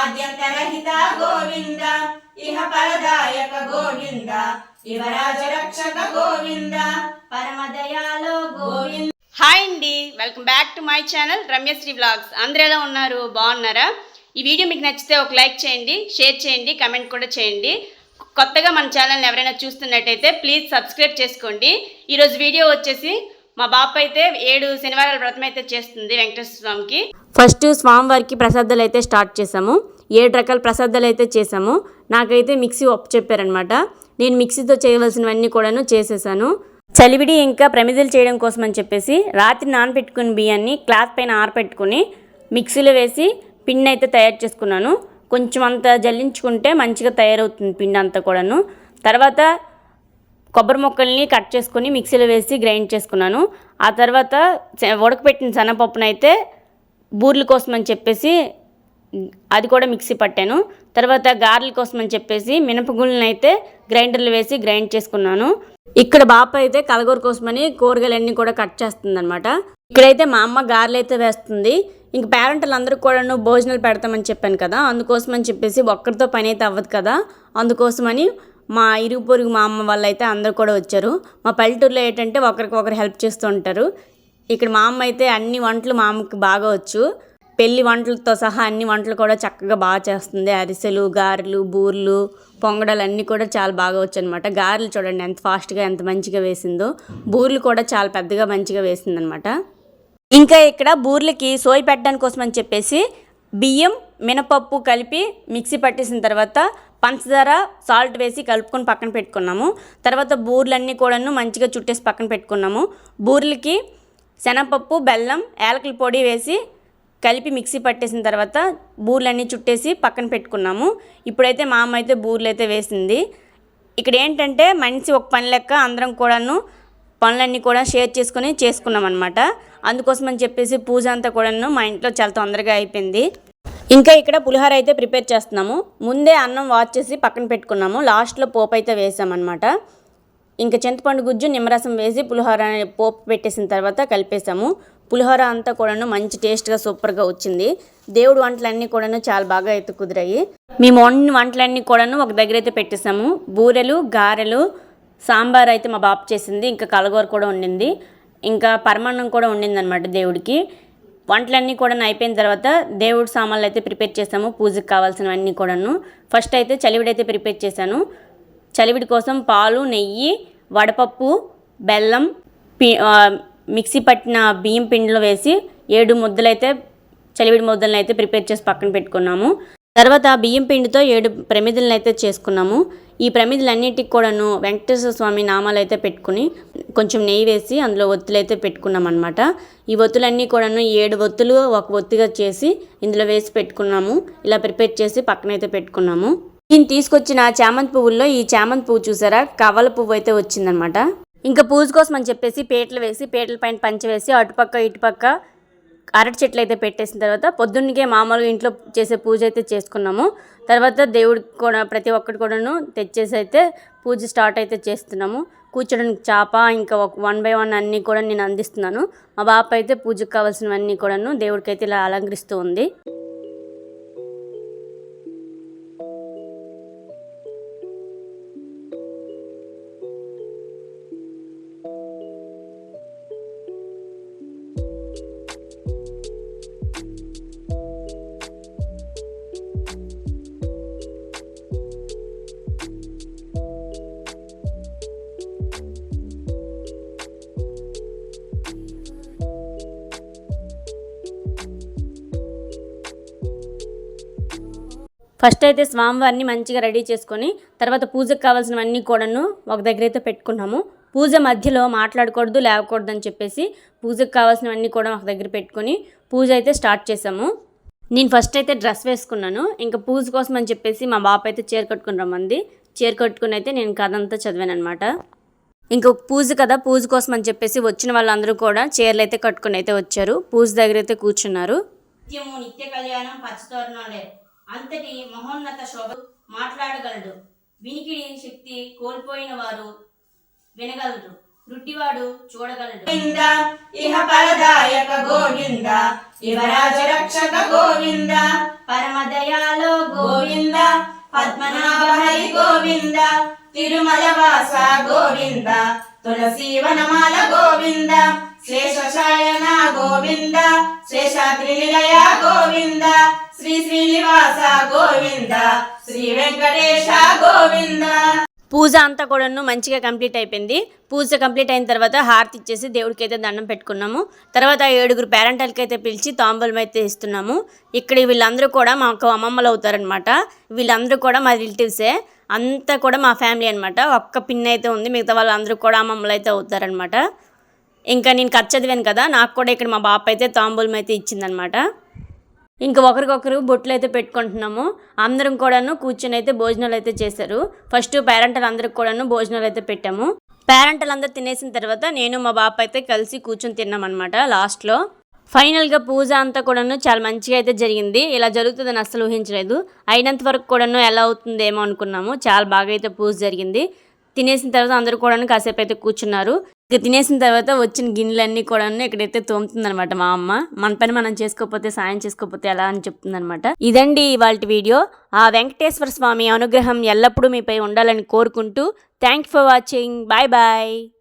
ఆద్యంతరహిత గోవింద ఇహ పరదాయక గోవింద యువరాజ రక్షక గోవింద పరమదయాలో గోవింద. హాయ్ అండి welcome back to my channel Ramyasri vlogs. అందరూ ఎలా ఉన్నారు? బాగున్నారా? ఈ వీడియో మీకు నచ్చితే ఒక లైక్ చేయండి షేర్ చేయండి కమెంట్ కూడా చేయండి. కొత్తగా మన ఛానల్ని ఎవరైనా చూస్తున్నట్టయితే ప్లీజ్ సబ్స్క్రైబ్ చేసుకోండి. ఈరోజు వీడియో వచ్చేసి మా బాప అయితే ఏడు శనివారాల వ్రతం అయితే చేస్తుంది వెంకటేశ్వర స్వామికి ఫస్ట్ స్వామివారికి ప్రసాదాలు అయితే స్టార్ట్ చేసాము ఏడు రకాల ప్రసాదాలు అయితే చేసాము నాకైతే మిక్సీ ఒప్పు చెప్పారనమాట నేను మిక్సీతో చేయవలసినవన్నీ కూడాను చేసేసాను. చలివిడి ఇంకా ప్రమిదలు చేయడం కోసం అని చెప్పేసి రాత్రి నానబెట్టుకుని బియ్యాన్ని క్లాత్ పైన ఆరపెట్టుకుని మిక్సీలో వేసి పిండి అయితే తయారు చేసుకున్నాను. కొంచెం అంత జల్లించుకుంటే మంచిగా తయారవుతుంది పిండి అంతా కూడాను. తర్వాత కొబ్బరి ముక్కల్ని కట్ చేసుకొని మిక్సీలో వేసి గ్రైండ్ చేసుకున్నాను. ఆ తర్వాత ఉడకపెట్టిన శనగపప్పును అయితే బూర్ల కోసం అని చెప్పేసి అది కూడా మిక్సీ పట్టాను. తర్వాత గారెల కోసం అని చెప్పేసి మినపగుళ్ళని అయితే గ్రైండర్లు వేసి గ్రైండ్ చేసుకున్నాను. ఇక్కడ బాప అయితే కలగూర కోసమని కూరగాయలన్నీ కూడా కట్ చేస్తుంది ఇక్కడైతే మా అమ్మ గారెలు అయితే వేస్తుంది. ఇంక పేరెంట్లు అందరూ కూడాను భోజనాలు పెడతామని చెప్పాను కదా అందుకోసం అని చెప్పేసి ఒక్కరితో పని అయితే అవ్వదు కదా అందుకోసమని మా ఇరుగు పొరుగు మా అమ్మ వాళ్ళు అయితే అందరు కూడా వచ్చారు. మా పల్లెటూరులో ఏంటంటే ఒకరికి ఒకరు హెల్ప్ చేస్తూ ఉంటారు. ఇక్కడ మా అమ్మ అయితే అన్ని వంటలు మా అమ్మకి బాగా వచ్చు. పెళ్ళి వంటలతో సహా అన్ని వంటలు కూడా చక్కగా బాగా చేస్తుంది. అరిసెలు గారెలు బూర్లు పొంగడాలు అన్నీ కూడా చాలా బాగా వచ్చు అనమాట గారెలు చూడండి ఎంత ఫాస్ట్గా ఎంత మంచిగా వేసిందో. బూర్లు కూడా చాలా పెద్దగా మంచిగా వేసిందనమాట ఇంకా ఇక్కడ బూర్లకి సోయి పెట్టడానికి కోసం అని చెప్పేసి బియ్యం మినపప్పు కలిపి మిక్సీ పట్టేసిన తర్వాత పంచదార సాల్ట్ వేసి కలుపుకొని పక్కన పెట్టుకున్నాము. తర్వాత బూర్లన్నీ కూడాను మంచిగా చుట్టేసి పక్కన పెట్టుకున్నాము. బూర్లకి శనగపప్పు బెల్లం యాలకుల పొడి వేసి కలిపి మిక్సీ పట్టేసిన తర్వాత బూర్లన్నీ చుట్టేసి పక్కన పెట్టుకున్నాము. ఇప్పుడైతే మా అమ్మ అయితే బూర్లు అయితే వేసింది. ఇక్కడ ఏంటంటే మనిషి ఒక పని లెక్క అందరం కూడాను పనులన్నీ కూడా షేర్ చేసుకొని చేసుకున్నాం అనమాట అందుకోసం అని చెప్పేసి పూజ అంతా కూడాను మా ఇంట్లో చాలా తొందరగా అయిపోయింది. ఇంకా ఇక్కడ పులిహోర అయితే ప్రిపేర్ చేస్తున్నాము. ముందే అన్నం వాచ్ చేసి పక్కన పెట్టుకున్నాము. లాస్ట్లో పోపు అయితే వేసామన్నమాట. ఇంకా చింతపండు గుజ్జు నిమ్మరసం వేసి పులిహోర పోపు పెట్టేసిన తర్వాత కలిపేసాము పులిహోర అంతా కూడాను మంచి టేస్ట్గా సూపర్గా వచ్చింది. దేవుడు వంటలన్నీ కూడాను చాలా బాగా అయితే కుదిరాయి. మేము వండిన వంటలన్నీ కూడాను ఒక దగ్గర అయితే పెట్టేసాము బూరెలు గారెలు సాంబార్ అయితే మా బాబు చేసింది. ఇంకా కలగూర కూడా ఉండింది ఇంకా పరమాన్నం కూడా ఉండిందనమాట దేవుడికి. వంటలన్నీ కూడా అయిపోయిన తర్వాత దేవుడి సామాన్లు అయితే ప్రిపేర్ చేసాము. పూజకి కావాల్సినవన్నీ కూడాను. ఫస్ట్ అయితే చలివిడి అయితే ప్రిపేర్ చేశాను. చలివిడి కోసం పాలు నెయ్యి వడపప్పు బెల్లం పి మిక్సీ పట్టిన బియ్యం పిండిలో వేసి ఏడు ముద్దలైతే చలివిడి ముద్దలను అయితే ప్రిపేర్ చేసి పక్కన పెట్టుకున్నాము. తర్వాత బియ్యం పిండితో ఏడు ప్రమిదలను అయితే చేసుకున్నాము. ఈ ప్రమిదలన్నిటికి కూడాను వెంకటేశ్వర స్వామి నామాలు అయితే పెట్టుకుని కొంచెం నెయ్యి వేసి అందులో ఒత్తులు అయితే పెట్టుకున్నాం అనమాట ఈ ఒత్తులన్నీ కూడాను ఏడు ఒత్తులు ఒక ఒత్తిగా చేసి ఇందులో వేసి పెట్టుకున్నాము. ఇలా ప్రిపేర్ చేసి పక్కనైతే పెట్టుకున్నాము. నేను తీసుకొచ్చిన చామంతి పువ్వుల్లో ఈ చామంతి పువ్వు చూసారా? కవల పువ్వు అయితే వచ్చిందనమాట ఇంకా పూజ కోసం అని చెప్పేసి పేటలు వేసి పేటల పైన పంచ వేసి అటుపక్క ఇటుపక్క అరటి చెట్లు అయితే పెట్టేసిన తర్వాత పొద్దున్నకే మామూలుగా ఇంట్లో చేసే పూజ అయితే చేసుకున్నాము. తర్వాత దేవుడికి కూడా ప్రతి ఒక్కటి కూడాను తెచ్చేసి అయితే పూజ స్టార్ట్ అయితే చేస్తున్నాము. కూర్చోడానికి చాప ఇంకా ఒక వన్ బై వన్ అన్నీ కూడా నేను అందిస్తున్నాను. మా బాప అయితే పూజకు కావాల్సినవన్నీ కూడాను దేవుడికి అయితే ఇలా అలంకరిస్తూ ఉంది. ఫస్ట్ అయితే స్వామివారిని మంచిగా రెడీ చేసుకొని తర్వాత పూజకు కావాల్సినవన్నీ కూడాను ఒక దగ్గర అయితే పెట్టుకున్నాము. పూజ మధ్యలో మాట్లాడకూడదు లేవకూడదు అని చెప్పేసి పూజకు కావాల్సినవన్నీ కూడా ఒక దగ్గర పెట్టుకొని పూజ అయితే స్టార్ట్ చేసాము నేను ఫస్ట్ అయితే డ్రెస్ వేసుకున్నాను. ఇంకా పూజ కోసం అని చెప్పేసి మా బాప అయితే చీర కట్టుకుని రమ్మంది. చీర కట్టుకుని అయితే నేను కథ అంతా చదివాను అనమాట ఇంకా పూజ కదా పూజ కోసం అని చెప్పేసి వచ్చిన వాళ్ళందరూ కూడా చీరలు అయితే కట్టుకుని అయితే వచ్చారు. పూజ దగ్గర అయితే కూర్చున్నారు. నిత్య కళ్యాణం పచ్చతోరణాలే అంతటి మహోన్నత శోభ మాట్లాడగలడు. వినికిడి శక్తి కోల్పోయిన వారు వినగలరు. గుడ్డివాడు చూడగలడు. గోవింద ఇహ పరదాయక గోవింద యువరాజ రక్షక గోవింద. పరమదయాలో గోవింద పద్మనాభ హరి గోవింద తిరుమల వాస గోవింద తులసి వనమాల గోవింద. శేషశాయన గోవింద శేషాద్రి గోవింద శ్రీ శ్రీనివాస గోవింద శ్రీ వెంకటేశ గోవింద. పూజ అంతా కూడాను మంచిగా కంప్లీట్ అయిపోయింది. పూజ కంప్లీట్ అయిన తర్వాత హారతి ఇచ్చేసి దేవుడికి అయితే దండం పెట్టుకున్నాము. తర్వాత ఏడుగురు పేరెంటల్కి అయితే పిలిచి తాంబూలం అయితే ఇస్తున్నాము. ఇక్కడ వీళ్ళందరూ కూడా మాకు అమ్మమ్మలు అవుతారనమాట వీళ్ళందరూ కూడా మా రిలేటివ్సే. అంతా కూడా మా ఫ్యామిలీ అనమాట ఒక్క పిన్ అయితే ఉంది. మిగతా వాళ్ళందరూ కూడా అమ్మమ్మలు అయితే అవుతారనమాట ఇంకా నేను ఖర్చు చదివాను కదా నాకు కూడా ఇక్కడ మా బాప అయితే తాంబూలం అయితే ఇచ్చిందనమాట ఇంకా ఒకరికొకరు బొట్లు అయితే పెట్టుకుంటున్నాము. అందరం కూడాను కూర్చొని అయితే భోజనాలు అయితే చేశారు. ఫస్ట్ పేరెంటల్ అందరికి కూడాను భోజనాలు అయితే పెట్టాము. పేరెంటలు అందరు తినేసిన తర్వాత నేను మా బాప అయితే కలిసి కూర్చొని తిన్నామన్నమాట లాస్ట్లో ఫైనల్గా పూజ అంతా కూడాను చాలా మంచిగా అయితే జరిగింది. ఇలా జరుగుతుందని అస్సలు ఊహించలేదు. అయినంత వరకు కూడాను ఎలా అవుతుందేమో అనుకున్నాము. చాలా బాగా అయితే పూజ జరిగింది. తినేసిన తర్వాత అందరూ కూడా కాసేపు అయితే కూర్చున్నారు. ఇక తినేసిన తర్వాత వచ్చిన గిన్నెలన్నీ కూడా ఇక్కడైతే తోముతుందనమాట మా అమ్మ. మన పని మనం చేసుకోకపోతే సాయం చేసుకోకపోతే ఎలా అని చెప్తుందనమాట ఇదండి ఇవాళ వీడియో. ఆ వెంకటేశ్వర స్వామి అనుగ్రహం ఎల్లప్పుడూ మీపై ఉండాలని కోరుకుంటూ thank for watching. Bye bye.